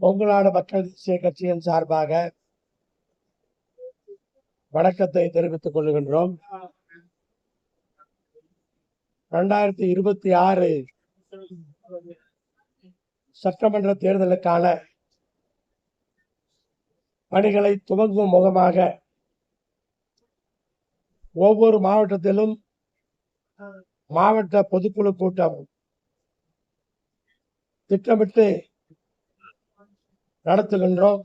கொங்குநாடு மக்கள் தேசிய கட்சியின் சார்பாக வணக்கத்தை தெரிவித்துக் கொள்கின்றோம். இரண்டாயிரத்தி இருபத்தி ஆறு சட்டமன்ற தேர்தலுக்கான பணிகளை துவங்கும் முகமாக ஒவ்வொரு மாவட்டத்திலும் மாவட்ட பொதுக்குழு கூட்டம் திட்டமிட்டு நடத்துகின்றோம்.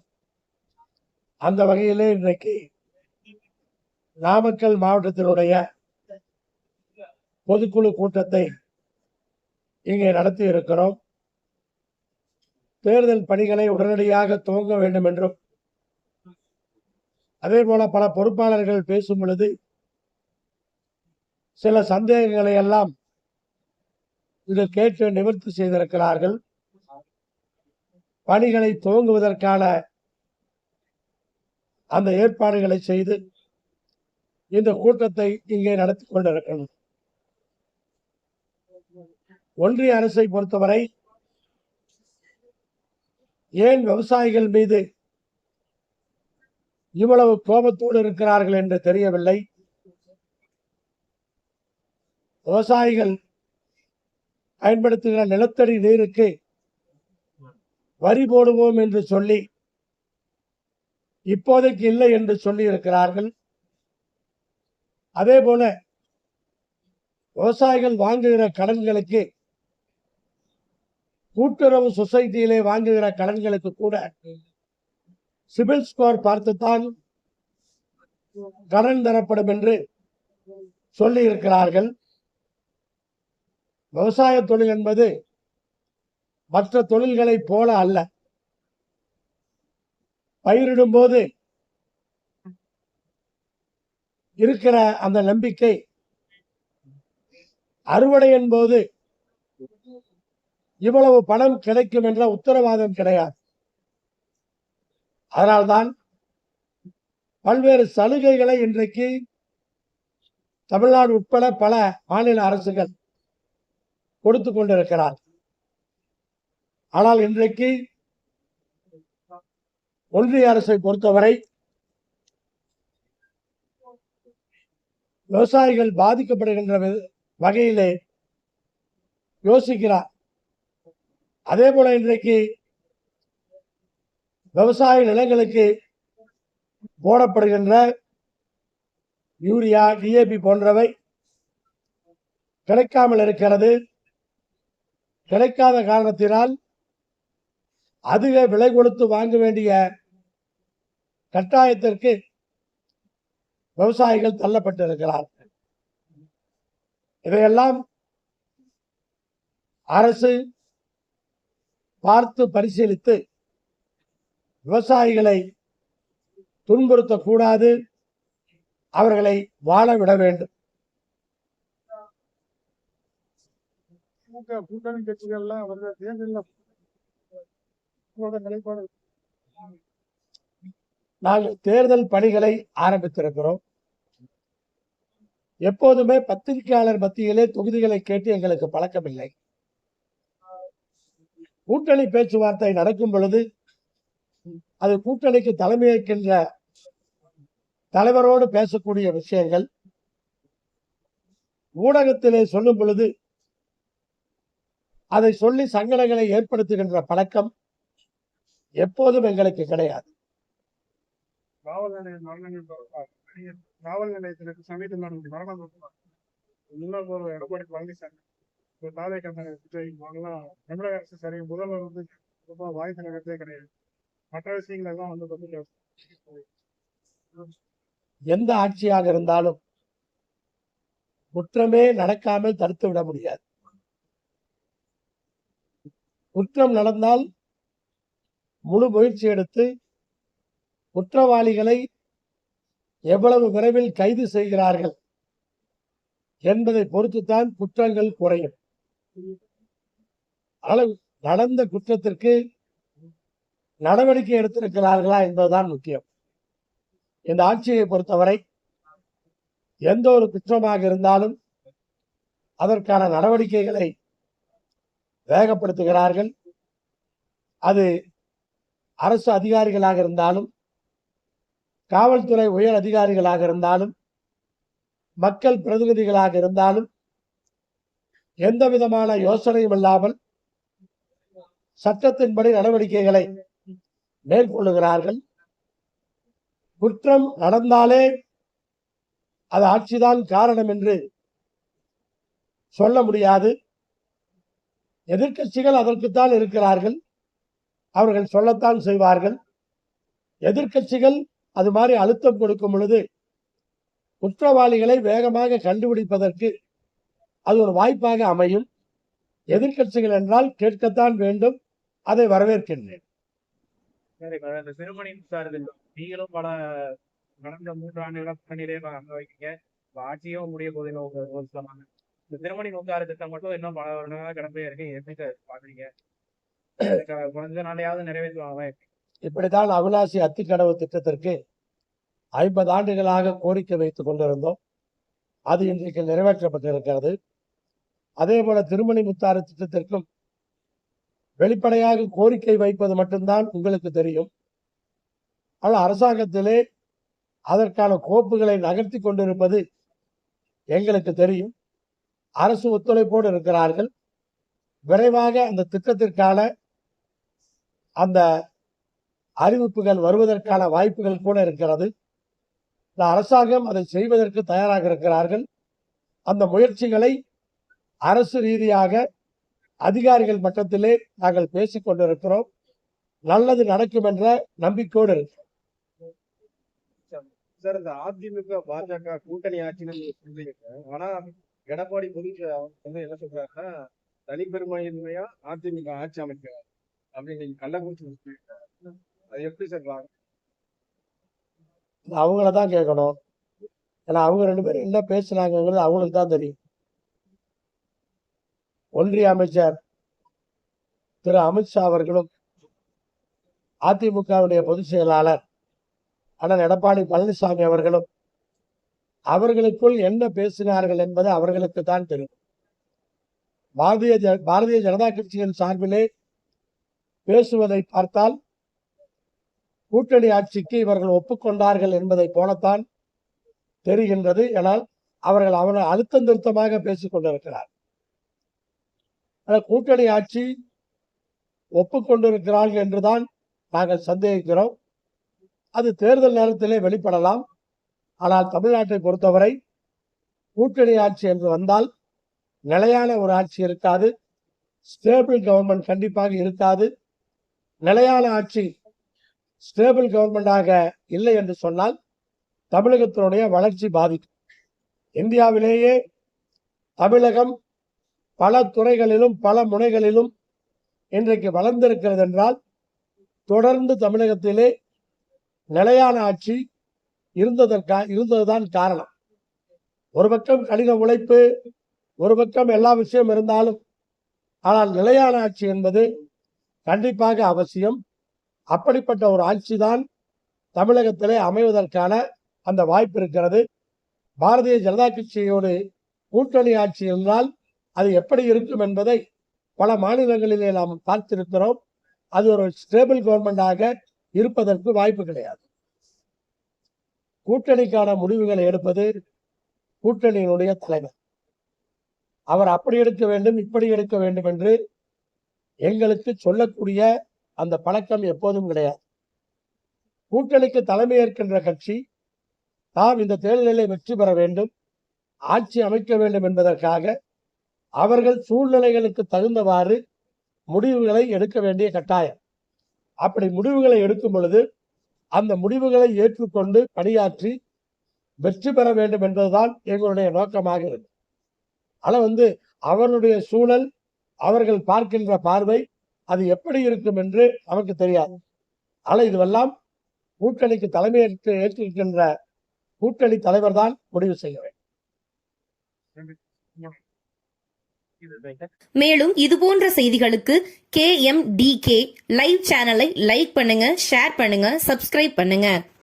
அந்த வகையிலே இன்றைக்கு நாமக்கல் மாவட்டத்தினுடைய பொதுக்குழு கூட்டத்தை இங்கே நடத்தி இருக்கிறோம் தேர்தல் பணிகளை உடனடியாக துவங்க வேண்டும் என்றும் அதே போல பல பொறுப்பாளர்கள் பேசும் பொழுது சில சந்தேகங்களை எல்லாம் இதில் கேட்டு நிவர்த்தி செய்திருக்கிறார்கள். பணிகளை துவங்குவதற்கான அந்த ஏற்பாடுகளை செய்து இந்த கூட்டத்தை இங்கே நடத்தி கொண்டிருக்கணும் ஒன்றிய அரசை பொறுத்தவரை ஏன் விவசாயிகள் மீது இவ்வளவு கோபத்தோடு இருக்கிறார்கள் என்று தெரியவில்லை? விவசாயிகள் பயன்படுத்துகிற நிலத்தடி நீருக்கு வரி போடுவோம் என்று சொல்லி இப்போதைக்கு இல்லை என்று சொல்லியிருக்கிறார்கள். அதே போல விவசாயிகள் வாங்குகிற கடன்களுக்கு கூட்டுறவு சொசைட்டியிலே வாங்குகிற கடன்களுக்கு கூட சிபில் ஸ்கோர் பார்த்துத்தான் கடன் தரப்படும் என்று சொல்லியிருக்கிறார்கள். விவசாய தொழில் என்பது மற்ற தொழில்களைப் போல அல்ல. பயிரிடும் போது இருக்கிற அந்த நம்பிக்கை அறுவடையின் போது இவ்வளவு பணம் கிடைக்கும் என்ற உத்தரவாதம் கிடையாது. அதனால்தான் பல்வேறு சலுகைகளை இன்றைக்கு தமிழ்நாடு உட்பட பல மாநில அரசுகள் கொடுத்து கொண்டிருக்கிறார் ஆனால் இன்றைக்கு ஒன்றிய அரசை பொறுத்தவரை விவசாயிகள் பாதிக்கப்படுகின்ற வகையிலே யோசிக்கிறார். அதே போல இன்றைக்கு விவசாய நிலங்களுக்கு போடப்படுகின்ற யூரியா டிஏபி போன்றவை கிடைக்காமல் இருக்கிறது. கிடைக்காத காரணத்தினால் அதிக விலை கொடுத்து வாங்க வேண்டிய கட்டாயத்திற்கு விவசாயிகள் தள்ளப்பட்டிருக்கிறார்கள். இதையெல்லாம் அரசு பார்த்து பரிசீலித்து விவசாயிகளை துன்புறுத்தக்கூடாது அவர்களை வாழ விட வேண்டும். கூட்டணி கட்சிகள்லாம் வருகிற தேர்தலில் நாங்கள் தேர்தல் பணிகளை ஆரம்பித்திருக்கிறோம். எப்போதுமே பத்திரிகையாளர் மத்தியிலே தொகுதிகளை கேட்டு எங்களுக்கு பழக்கமில்லை. கூட்டணி பேச்சுவார்த்தை நடக்கும் பொழுது அது கூட்டணிக்கு தலைமையேற்கின்ற தலைவரோடு பேசக்கூடிய விஷயங்கள் ஊடகத்திலே சொல்லும் பொழுது அதை சொல்லி சங்கடங்களை ஏற்படுத்துகின்ற பழக்கம் எப்போதும் எங்களுக்கு கிடையாது. காவல் நிலையம் காவல் நிலையத்திற்கு சமீபத்தில் நடந்த மரணம் முன்னாள் ஒரு எடப்பாடி பழனிசாமி ஒரு தாதை கந்தனை விஜய் அவங்கெல்லாம் தமிழக அரசு சரி முதல்வர் வந்து ரொம்ப வாய் சங்கத்தே கிடையாது. மற்ற விஷயங்கள் எல்லாம் வந்து எந்த ஆட்சியாக இருந்தாலும் குற்றமே நடக்காமல் தடுத்து விட முடியாது. குற்றம் நடந்தால் முழு முயற்சி எடுத்து குற்றவாளிகளை எவ்வளவு விரைவில் கைது செய்கிறார்கள் என்பதை பொறுத்துத்தான் குற்றங்கள் குறையும். ஆனால் நடந்த குற்றத்திற்கு நடவடிக்கை எடுத்திருக்கிறார்களா என்பதுதான் முக்கியம். இந்த ஆட்சியை பொறுத்தவரை எந்த ஒரு குற்றமாக இருந்தாலும் அதற்கான நடவடிக்கைகளை வேகப்படுத்துகிறார்கள். அது அரசு அதிகாரிகளாக இருந்தாலும் காவல்துறை உயர் அதிகாரிகளாக இருந்தாலும் மக்கள் பிரதிநிதிகளாக இருந்தாலும் எந்த விதமான யோசனையும் இல்லாமல் சட்டத்தின்படி நடவடிக்கைகளை மேற்கொள்ளுகிறார்கள். குற்றம் நடந்தாலே அது ஆட்சிதான் காரணம் என்று சொல்ல முடியாது. எதிர்க்கட்சிகள் அதற்குத்தான் இருக்கிறார்கள். அவர்கள் சொல்லத்தான் செய்வார்கள். எதிர்க்கட்சிகள் அது மாதிரி அழுத்தம் கொடுக்கும் பொழுது குற்றவாளிகளை வேகமாக கண்டுபிடிப்பதற்கு அது ஒரு வாய்ப்பாக அமையும். எதிர்க்கட்சிகள் என்றால் கேட்கத்தான் வேண்டும். அதை வரவேற்கின்றேன். சரி இப்ப நீங்களும் பல கடந்த மூன்று பணியிலே அங்க வைக்கீங்க ஆட்சியும் முடிய போதில் உங்க இந்த திருமணி நூத்தாறு திட்டம் மட்டும் இன்னும் பல வருடங்களாக கிடப்பே இருக்கு எப்படி சார் பாக்குறீங்க குறைஞ்ச நாளையாவது நிறைவேற்றுவாங்க இப்படித்தான் அவிநாசி அத்திக்கடவு திட்டத்திற்கு ஐம்பது ஆண்டுகளாக கோரிக்கை வைத்துக் கொண்டிருந்தோம். அது இன்றைக்கு நிறைவேற்றப்பட்டிருக்கிறது. அதே போல திருமணி முத்தாறு திட்டத்திற்கும் வெளிப்படையாக கோரிக்கை வைப்பது மட்டும்தான் உங்களுக்கு தெரியும். ஆனால் அரசாங்கத்திலே அதற்கான கோப்புகளை நகர்த்தி கொண்டிருப்பது எங்களுக்கு தெரியும். அரசு ஒத்துழைப்போடு இருக்கிறார்கள். விரைவாக அந்த திட்டத்திற்கான அந்த அறிவிப்புகள் வருவதற்கான வாய்ப்புகள் கூட இருக்கிறது. இந்த அரசாங்கம் அதை செய்வதற்கு தயாராக இருக்கிறார்கள். அந்த முயற்சிகளை அரசு ரீதியாக அதிகாரிகள் மட்டத்திலே நாங்கள் பேசிக்கொண்டிருக்கிறோம் நல்லது நடக்கும் என்ற நம்பிக்கையோடு இருக்கிறோம். சார் இந்த அதிமுக பாஜக கூட்டணி ஆட்சின்னு சொல்றீங்க ஆனா எடப்பாடி பழனிசாமி வந்து என்ன சொல்றாருன்னா தனிப்பெருமையின்மையா அதிமுக ஆட்சி அமைக்கிறார். அப்படின்னு கள்ளக்குறிச்சி அது எப்படி சார் அவங்கள தான் கேட்கணும் ஏன்னா அவங்க ரெண்டு பேரும் என்ன பேசுனாங்கிறது அவங்களுக்கு தான் தெரியும். ஒன்றிய அமைச்சர் திரு அமித்ஷா அவர்களும் அதிமுகவுடைய பொதுச் செயலாளர் அண்ணன் எடப்பாடி பழனிசாமி அவர்களும் அவர்களுக்குள் என்ன பேசினார்கள் என்பது அவர்களுக்கு தான் தெரியும். பாரதிய ஜ- பாரதிய ஜனதா கட்சியின் சார்பிலே பேசுவதை பார்த்தால் கூட்டணி ஆட்சிக்கு இவர்கள் ஒப்புக்கொண்டார்கள் என்பதை போலத்தான் தெரிகின்றது ஆனால் அவர்கள் அவனை அழுத்தம் திருத்தமாக பேசிக் கொண்டிருக்கிறார். ஆனால் கூட்டணி ஆட்சி ஒப்புக்கொண்டிருக்கிறார்கள் என்றுதான் நாங்கள் சந்தேகிக்கிறோம். அது தேர்தல் நேரத்திலே வெளிப்படலாம். ஆனால் தமிழ்நாட்டை பொறுத்தவரை கூட்டணி ஆட்சி என்று வந்தால் நிலையான ஒரு ஆட்சி இருக்காது. ஸ்டேபிள் கவர்மெண்ட் கண்டிப்பாக இருக்காது. நிலையான ஆட்சி ஸ்டேபிள் கவர்மெண்டாக இல்லை என்று சொன்னால் தமிழகத்தினுடைய வளர்ச்சி பாதிக்கும். இந்தியாவிலேயே தமிழகம் பல துறைகளிலும் பல முனைகளிலும் இன்றைக்கு வளர்ந்திருக்கிறது என்றால் தொடர்ந்து தமிழகத்திலே நிலையான ஆட்சி இருந்ததற்கா இருந்ததுதான் காரணம். ஒரு பக்கம் கடின உழைப்பு ஒரு பக்கம் எல்லா விஷயம் இருந்தாலும் ஆனால் நிலையான ஆட்சி என்பது கண்டிப்பாக அவசியம். அப்படிப்பட்ட ஒரு ஆட்சி தான் தமிழகத்திலே அமைவதற்கான அந்த வாய்ப்பு இருக்கிறது. பாரதிய ஜனதா கட்சியோடு கூட்டணி ஆட்சி இருந்தால் அது எப்படி இருக்கும் என்பதை பல மாநிலங்களிலே நாம் பார்த்திருக்கிறோம். அது ஒரு ஸ்டேபிள் கவர்மெண்டாக இருப்பதற்கு வாய்ப்பு கிடையாது. கூட்டணிக்கான முடிவுகளை எடுப்பது கூட்டணியினுடைய தலைவர். அவர் அப்படி எடுக்க வேண்டும் இப்படி எடுக்க வேண்டும் என்று எங்களுக்கு சொல்லக்கூடிய அந்த பழக்கம் எப்போதும் கிடையாது. கூட்டணிக்கு தலைமை ஏற்கின்ற கட்சி தாம் இந்த தேர்தலில் வெற்றி பெற வேண்டும் ஆட்சி அமைக்க வேண்டும் என்பதற்காக அவர்கள் சூழ்நிலைகளுக்கு தகுந்தவாறு முடிவுகளை எடுக்க வேண்டிய கட்டாயம். அப்படி முடிவுகளை எடுக்கும் பொழுது அந்த முடிவுகளை ஏற்றுக்கொண்டு பணியாற்றி வெற்றி பெற வேண்டும் என்பதுதான் எங்களுடைய நோக்கமாக இருக்கு. ஆனால் வந்து அவருடைய சூழல் அவர்கள் பார்க்கின்ற பார்வை அது எப்படி இருக்கும் என்று நமக்கு தெரியாது. ஆனால் இதுவெல்லாம் கூட்டணிக்கு தலைமை ஏற்று ஏற்றிருக்கின்ற கூட்டணி தலைவர் தான் முடிவு செய்ய வேண்டும். இது மேலும் இதுபோன்ற செய்திகளுக்கு K M D K live சேனலை லைக் பண்ணுங்க ஷேர் பண்ணுங்க சப்ஸ்கிரைப் பண்ணுங்க.